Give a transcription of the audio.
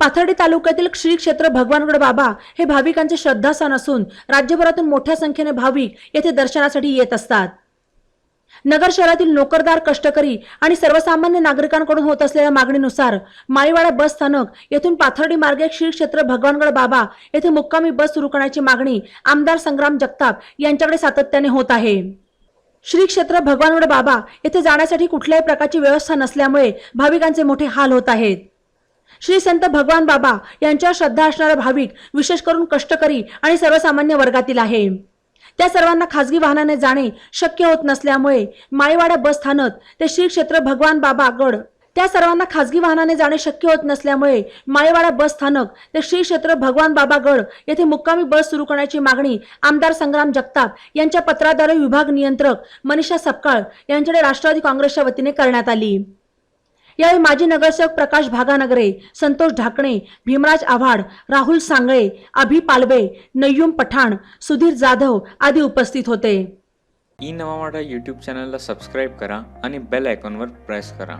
पाथर्डी तालुक्यातील श्री क्षेत्र भगवानगड बाबा हे भाविकांचे श्रद्धास्थान असून राज्यभरातून मोठ्या संख्येने भाविक येथे दर्शनासाठी येत असतात. नगर शहरातील नोकरदार कष्टकरी आणि सर्वसामान्य नागरिकांकडून होत असलेल्या मागणीनुसार माळीवाडा बस स्थानक येथून पाथर्डी मार्गे श्री क्षेत्र भगवानगड बाबा येथे मुक्कामी बस सुरू करण्याची मागणी आमदार संग्राम जगताप यांच्याकडे सातत्याने होत आहे. श्री क्षेत्र भगवानगड बाबा येथे जाण्यासाठी कुठल्याही प्रकारची व्यवस्था नसल्यामुळे भाविकांचे मोठे हाल होत आहेत. श्री संत भगवान बाबा यांच्यावर श्रद्धा असणारा भाविक विशेष करून कष्टकरी आणि सर्वसामान्य वर्गातील आहे. त्या सर्वांना खासगी वाहनाने जाणे शक्य होत नसल्यामुळे माळीवाडा बस स्थानक ते श्री क्षेत्र भगवान बाबा गड त्या सर्वांना खासगी वाहनाने जाणे शक्य होत नसल्यामुळे माळीवाडा बस स्थानक ते श्री क्षेत्र भगवान बाबा गड येथे मुक्कामी बस सुरू करण्याची मागणी आमदार संग्राम जगताप यांच्या पत्राद्वारे विभाग नियंत्रक मनीषा सपकाळ यांच्याकडे राष्ट्रवादी काँग्रेसच्या वतीने करण्यात आली. यावेळी माजी नगरसेवक प्रकाश भागानगरे संतोष ढाकणे भीमराज आव्हाड राहुल सांगळे अभि पालवे नय्यूम पठाण सुधीर जाधव आदी उपस्थित होते. ई नवा यूट्यूब चॅनलला सबस्क्राईब करा आणि बेल आयकॉनवर प्रेस करा.